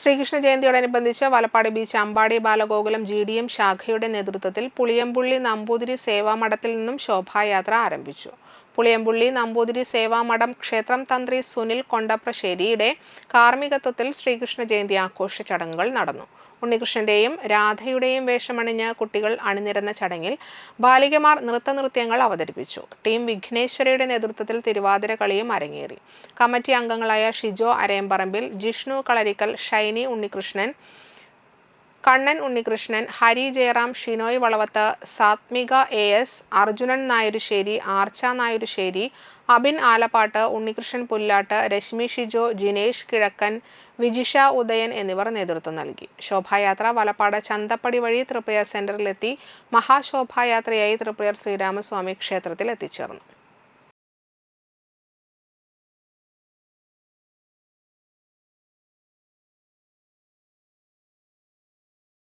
Sreekrishna ജയന്തിയോടനുബന്ധിച്ച് Valappad beach Ambadi Balagokulam G D M ശാഖയുടെ നേതൃത്വത്തിൽ പുളിയമ്പുള്ളി നമ്പൂതിരി സേവാമഠത്തിൽ നിന്നും ശോഭായാത്ര ആരംഭിച്ചു. പുളിയമ്പുള്ളി നമ്പൂതിരി സേവാമഠം ക്ഷേത്രം തന്ത്രി സുനിൽ കൊണ്ടപ്രശ്ശേരിയുടെ കാർമ്മികത്വത്തിൽ ശ്രീകൃഷ്ണ ജയന്തി ആഘോഷ ചടങ്ങുകൾ നടന്നു. ഉണ്ണികൃഷ്ണന്റെയും രാധയുടെയും വേഷമണിഞ്ഞ കുട്ടികൾ അണിനിരന്ന ചടങ്ങിൽ ബാലികമാർ നൃത്തനൃത്യങ്ങൾ അവതരിപ്പിച്ചു. ടീം വിഘ്നേശ്വരയുടെ നേതൃത്വത്തിൽ തിരുവാതിര കളിയും അരങ്ങേറി. കമ്മിറ്റി അംഗങ്ങളായ ഷിജോ അരയമ്പറമ്പിൽ ജിഷ്ണു കളരിക്കൽ ഷൈനി ഉണ്ണികൃഷ്ണൻ കണ്ണൻ ഉണ്ണികൃഷ്ണൻ ഹരി ജയറാം ഷിനോയ് വളവത്ത് സാത്മിക എ എസ് അർജുനൻ നായരുശ്ശേരി ആർച്ച നായരുശ്ശേരി അബിൻ ആലപ്പാട്ട് ഉണ്ണികൃഷ്ണൻ പുല്ലാട്ട് രശ്മി ഷിജോ ജിനേഷ് കിഴക്കൻ വിജിഷ ഉദയൻ എന്നിവർ നേതൃത്വം നൽകി. ശോഭായാത്ര വലപ്പാട് ചന്തപ്പടി വഴി തൃപ്രയ സെന്ററിലെത്തി മഹാശോഭായാത്രയായി തൃപ്രയർ ശ്രീരാമസ്വാമി ക്ഷേത്രത്തിൽ എത്തിച്ചേർന്നു.